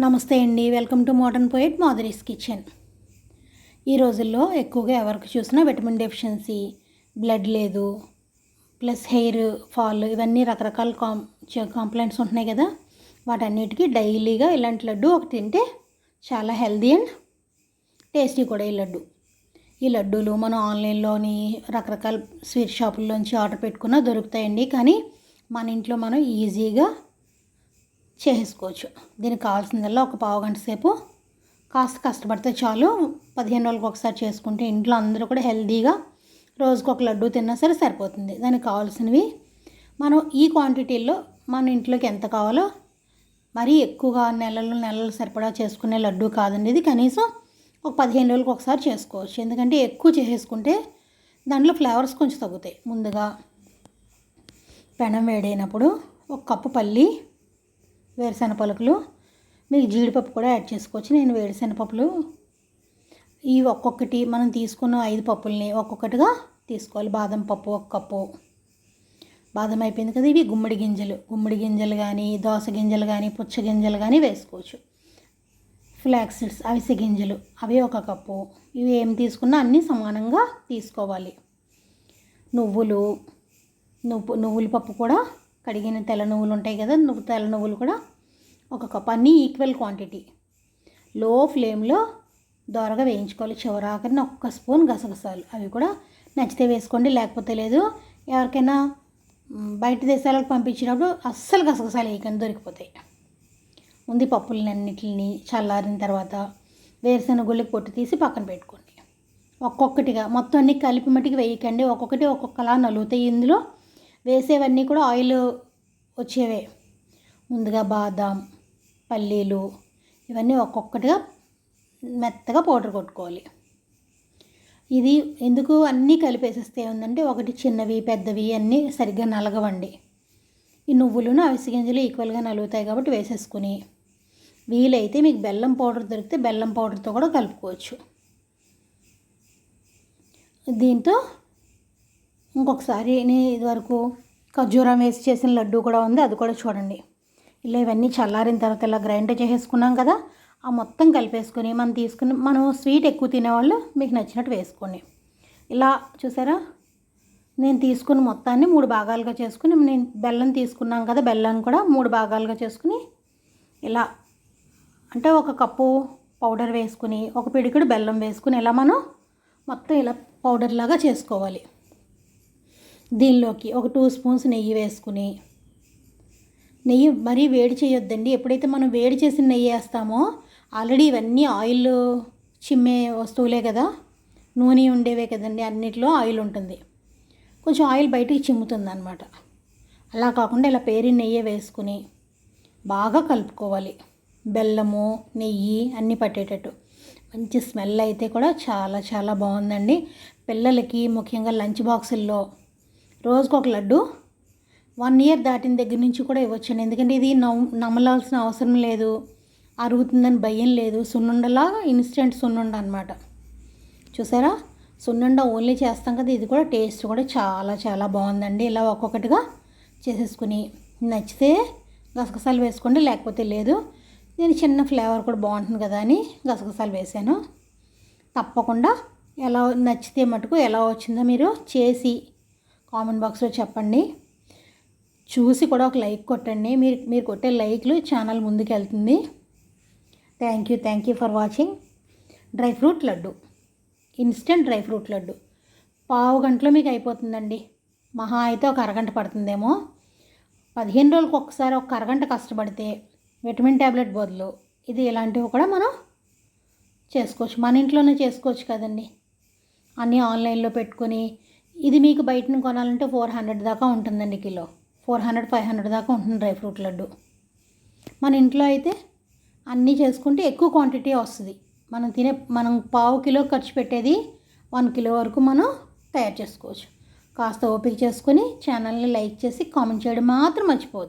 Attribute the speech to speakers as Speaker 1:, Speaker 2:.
Speaker 1: నమస్తే అండి. Welcome to modern poet Madhuri's kitchen. ఈ రోజుల్లో ఎక్కువగా ఎవరికి చూసినా విటమిన్ డెఫిషియన్సీ బ్లడ్ లేదు ప్లస్ హెయిర్ ఫాల్ ఇవన్నీ రకరకాల కాం కాంప్లైంట్స్ ఉంటున్నాయి కదా. వాటన్నిటికీ డైలీగా ఇలాంటి లడ్డు ఒకటి తింటే చాలా హెల్దీ అండ్ టేస్టీ కూడా ఈ లడ్డు. ఈ లడ్డూలు మనం ఆన్లైన్లోని రకరకాల స్వీట్ షాపుల్లోంచి ఆర్డర్ పెట్టుకున్నా దొరుకుతాయండి. కానీ మన ఇంట్లో మనం ఈజీగా చేసేసుకోవచ్చు. దీనికి కావాల్సిందల్లా ఒక పావు గంట సేపు కాస్త కష్టపడితే చాలు. పదిహేను రోజులకు ఒకసారి చేసుకుంటే ఇంట్లో అందరూ కూడా హెల్తీగా రోజుకు ఒక లడ్డు తిన్నా సరే సరిపోతుంది. దానికి కావాల్సినవి మనం ఈ క్వాంటిటీల్లో మన ఇంట్లోకి ఎంత కావాలో మరీ ఎక్కువగా నెలలు నెలలు సరిపడా చేసుకునే లడ్డు కాదండి ఇది. కనీసం ఒక పదిహేను రోజులకు ఒకసారి చేసుకోవచ్చు. ఎందుకంటే ఎక్కువ చేసేసుకుంటే దాంట్లో ఫ్లేవర్స్ కొంచెం తగ్గుతాయి. ముందుగా పెనం వేడైనప్పుడు ఒక కప్పు పల్లి వేరుశెనగ పలుకులు మీకు జీడిపప్పు కూడా యాడ్ చేసుకోవచ్చు. నేను వేరుశెనగపప్పులు ఈ ఒక్కొక్కటి మనం తీసుకున్న ఐదు పప్పుల్ని ఒక్కొక్కటిగా తీసుకోవాలి. బాదం పప్పు ఒక కప్పు. బాదం అయిపోయింది కదా ఇవి. గుమ్మడి గింజలు. గుమ్మడి గింజలు కానీ దోస గింజలు కానీ పుచ్చ గింజలు కానీ వేసుకోవచ్చు. ఫ్లాక్స్ సీడ్స్ అవిసె గింజలు అవి ఒక కప్పు. ఇవి ఏం తీసుకున్నా అన్నీ సమానంగా తీసుకోవాలి. నువ్వులు నువ్వు నువ్వుల పప్పు కూడా కడిగిన తెల్ల నువ్వులు ఉంటాయి కదా నువ్వు తెల్ల నువ్వులు కూడా ఒక కప్. అన్నీ ఈక్వల్ క్వాంటిటీ లో ఫ్లేమ్లో దోరగా వేయించుకోవాలి. చివరాకరిని ఒక్క స్పూన్ గసగసాలు. అవి కూడా నచ్చితే వేసుకోండి లేకపోతే లేదు. ఎవరికైనా బయట దేశాలకు పంపించినప్పుడు అస్సలు గసగసాలు వేయకుండా దొరికిపోతాయి. ఉంది పప్పులన్నింటిని చల్లారిన తర్వాత వేరుశెనగ గుళ్ళకి పొట్టు తీసి పక్కన పెట్టుకోండి. ఒక్కొక్కటిగా మొత్తం అన్ని కలిపి మట్టికి వేయకండి. ఒక్కొక్కటి ఒక్కొక్కలా నలుగుతాయి ఇందులో. వేసేవన్నీ కూడా ఆయిల్ వచ్చేవే. ముందుగా బాదాం పల్లీలు ఇవన్నీ ఒక్కొక్కటిగా మెత్తగా పౌడర్ కొట్టుకోవాలి. ఇది ఎందుకు అన్నీ కలిపేసేస్తే ఏముందంటే ఒకటి చిన్నవి పెద్దవి అన్నీ సరిగ్గా నలగవండి. ఈ నువ్వులను అవిసి గింజలు ఈక్వల్గా నలుగుతాయి కాబట్టి వేసేసుకుని వీలైతే మీకు బెల్లం పౌడర్ దొరికితే బెల్లం పౌడర్తో కూడా కలుపుకోవచ్చు. దీంతో ఇంకొకసారి నేను ఇదివరకు ఖర్జూరం వేసి చేసిన లడ్డు కూడా ఉంది అది కూడా చూడండి. ఇలా ఇవన్నీ చల్లారిన తర్వాత ఇలా గ్రైండ్ చేసేసుకున్నాం కదా ఆ మొత్తం కలిపేసుకొని మనం తీసుకుని మనం స్వీట్ ఎక్కువ తినేవాళ్ళు మీకు నచ్చినట్టు వేసుకోండి. ఇలా చూసారా? నేను తీసుకున్న మొత్తాన్ని మూడు భాగాలుగా చేసుకుని నేను బెల్లం తీసుకున్నాం కదా బెల్లం కూడా మూడు భాగాలుగా చేసుకుని ఇలా అంటే ఒక కప్పు పౌడర్ వేసుకుని ఒక పిడికిడు బెల్లం వేసుకుని ఇలా మనం మొత్తం ఇలా పౌడర్ లాగా చేసుకోవాలి. దీనిలోకి ఒక టూ స్పూన్స్ నెయ్యి వేసుకుని. నెయ్యి మరీ వేడి చేయొద్దండి. ఎప్పుడైతే మనం వేడి చేసిన నెయ్యి వేస్తామో ఆల్రెడీ ఇవన్నీ ఆయిల్ చిమ్మే వస్తువులే కదా. నూనె ఉండేవే కదండి అన్నిట్లో ఆయిల్ ఉంటుంది. కొంచెం ఆయిల్ బయటికి చిమ్ముతుంది అనమాట అలా కాకుండా ఇలా పేరి నెయ్యి వేసుకుని బాగా కలుపుకోవాలి. బెల్లము నెయ్యి అన్నీ పట్టేటట్టు. మంచి స్మెల్ అయితే కూడా చాలా చాలా బాగుందండి. పిల్లలకి ముఖ్యంగా లంచ్ బాక్సుల్లో రోజుకు ఒక లడ్డు. వన్ ఇయర్ దాటిన దగ్గర నుంచి కూడా ఇవ్వచ్చండి. ఎందుకంటే ఇది నమ్ నమ్మలాల్సిన అవసరం లేదు. అరుగుతుందని భయం లేదు. సున్నుండలా ఇన్స్టెంట్ సున్నుండ అనమాట చూసారా? సున్నుండ ఓన్లీ చేస్తాం కదా ఇది కూడా టేస్ట్ కూడా చాలా చాలా బాగుందండి. ఇలా ఒక్కొక్కటిగా చేసేసుకుని నచ్చితే గసగసాలు వేసుకోండి లేకపోతే లేదు. నేను చిన్న ఫ్లేవర్ కూడా బాగుంటుంది కదా అని గసగసాలు వేసాను. తప్పకుండా ఎలా నచ్చితే మటుకు ఎలా వచ్చిందో మీరు చేసి కామెంట్ బాక్స్లో చెప్పండి. చూసి కూడా ఒక లైక్ కొట్టండి. మీరు మీరు కొట్టే లైక్లు ఛానల్ ముందుకు వెళ్తుంది thank you thank you for watching. Dry fruit laddu. Instant dry fruit laddu. పావు గంటలో మీకు అయిపోతుందండి. మహా అయితే ఒక అరగంట పడుతుందేమో. పదిహేను రోజులకు ఒకసారి ఒక అరగంట కష్టపడితే విటమిన్ ట్యాబ్లెట్ బదులు ఇది ఇలాంటివి కూడా మనం చేసుకోవచ్చు. మన ఇంట్లోనే చేసుకోవచ్చు కదండి. అన్నీ ఆన్లైన్లో పెట్టుకొని ఇది మీకు బయటను కొనాలంటే ఫోర్ హండ్రెడ్ దాకా ఉంటుందండి kilo. Four hundred five hundred దాకా ఉంటుంది డ్రై ఫ్రూట్ లడ్డు. మన ఇంట్లో అయితే అన్నీ చేసుకుంటే ఎక్కువ క్వాంటిటీ వస్తుంది. మనం తినే మనం పావు కిలో ఖర్చు పెట్టేది వన్ కిలో వరకు మనం తయారు చేసుకోవచ్చు. కాస్త ఓపిక చేసుకొని ఛానల్ని లైక్ చేసి కామెంట్ చేయడం మాత్రం మర్చిపోవద్దు.